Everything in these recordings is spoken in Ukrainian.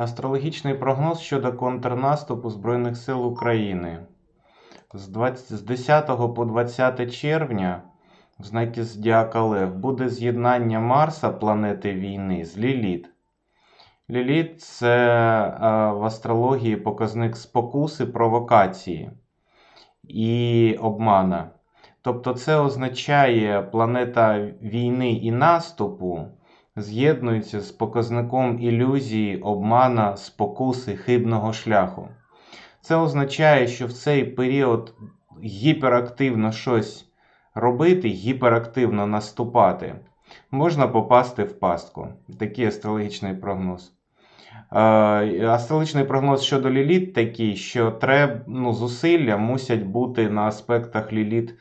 Астрологічний прогноз щодо контрнаступу Збройних сил України. З, 20, з 10 по 20 червня в знакі Зодіака Лев буде з'єднання Марса, планети війни, з Ліліт. Ліліт це е, в астрології показник спокуси, провокації і обмана. Тобто, це означає планета війни і наступу з'єднується з показником ілюзії, обмана, спокуси, хибного шляху. Це означає, що в цей період гіперактивно щось робити, гіперактивно наступати, можна попасти в пастку. Такий астрологічний прогноз. Е, Астрологічний прогноз щодо ліліт такий, що треб, ну, зусилля мусять бути на аспектах ліліт е,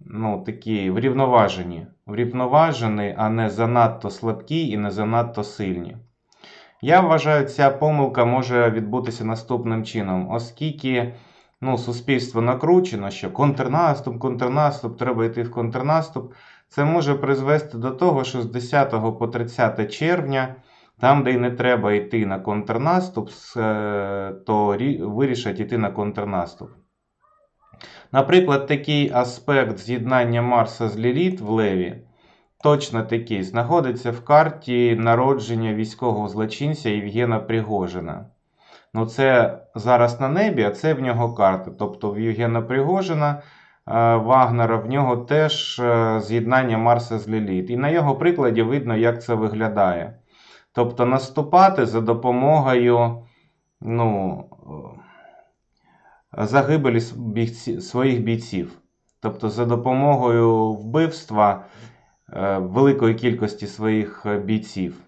ну, такі врівноважені. Врівноважені, а не занадто слабкі і не занадто сильні. Я вважаю, ця помилка може відбутися наступним чином, оскільки ну, суспільство накручено, що контрнаступ, контрнаступ, треба йти в контрнаступ. Це може призвести до того, що з 10 по 30 червня, там, де й не треба йти на контрнаступ, е, то вирішать йти на контрнаступ. Наприклад, такий аспект з'єднання Марса з Ліліт в Леві, точно такий, знаходиться в карті народження військового злочинця Євгена Пригожина. Ну, це зараз на небі, а це в нього карта. Тобто в Євгена Пригожина, е, Вагнера, в нього теж е, з'єднання Марса з Ліліт. І на його прикладі видно, як це виглядає. Тобто наступати за допомогою ну, е, загибелі бійці- своїх бійців. Тобто за допомогою вбивства е, великої кількості своїх е, бійців.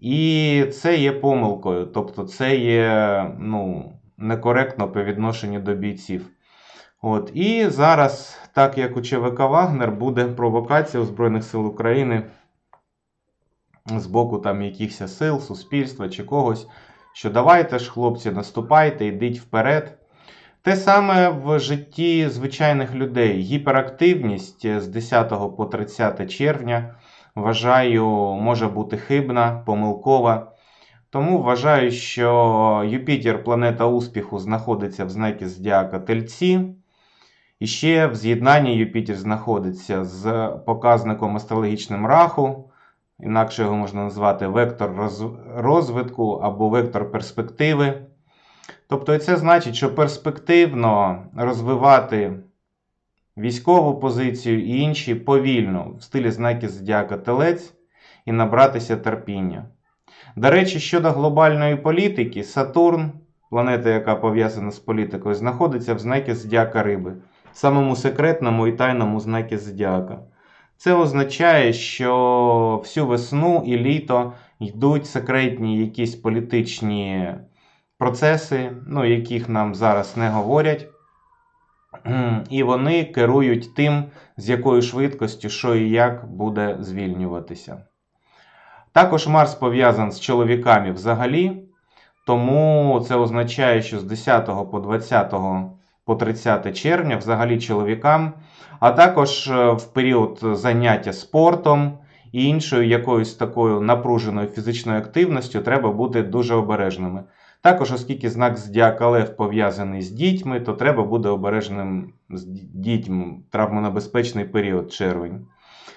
І це є помилкою, тобто це є ну, некоректно по відношенню до бійців. От. І зараз, так як у ЧВК Вагнер, буде провокація у Збройних сил України з боку там якихось сил, суспільства чи когось, що давайте ж, хлопці, наступайте, йдіть вперед. Те саме в житті звичайних людей. Гіперактивність з 10 по 30 червня, вважаю, може бути хибна, помилкова. Тому вважаю, що Юпітер, планета успіху, знаходиться в знакі Зодіака Тельці. І ще в з'єднанні Юпітер знаходиться з показником астрологічним раху. Інакше його можна назвати вектор розвитку або вектор перспективи. Тобто, це значить, що перспективно розвивати військову позицію і інші повільно в стилі знаки Зодіака Телець і набратися терпіння. До речі, щодо глобальної політики, Сатурн, планета, яка пов'язана з політикою, знаходиться в знакі Зодіака Риби, самому секретному і тайному знакі Зодіака. Це означає, що всю весну і літо йдуть секретні якісь політичні процеси, ну, яких нам зараз не говорять. І вони керують тим, з якою швидкістю, що і як буде звільнюватися. Також Марс пов'язаний з чоловіками взагалі, тому це означає, що з 10 по 20 по 30 червня взагалі чоловікам, а також е, в період заняття спортом і іншою якоюсь такою напруженою фізичною активністю треба бути дуже обережними. Також, оскільки знак Зодіака Лев пов'язаний з дітьми, то треба бути обережним з дітьми травмонебезпечний період червень.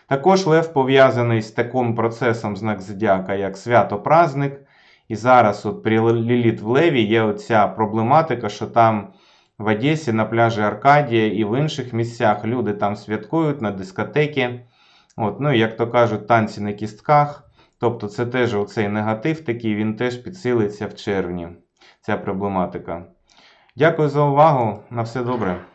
Також Лев пов'язаний з таким процесом знак Зодіака, як свято-праздник. І зараз, от при Ліліт в Леві, є оця проблематика, що там в Одесі на пляжі Аркадія і в інших місцях люди там святкують на дискотеки. От, ну, як то кажуть, танці на кістках. Тобто це теж оцей негатив такий, він теж підсилиться в червні, ця проблематика. Дякую за увагу. На все добре.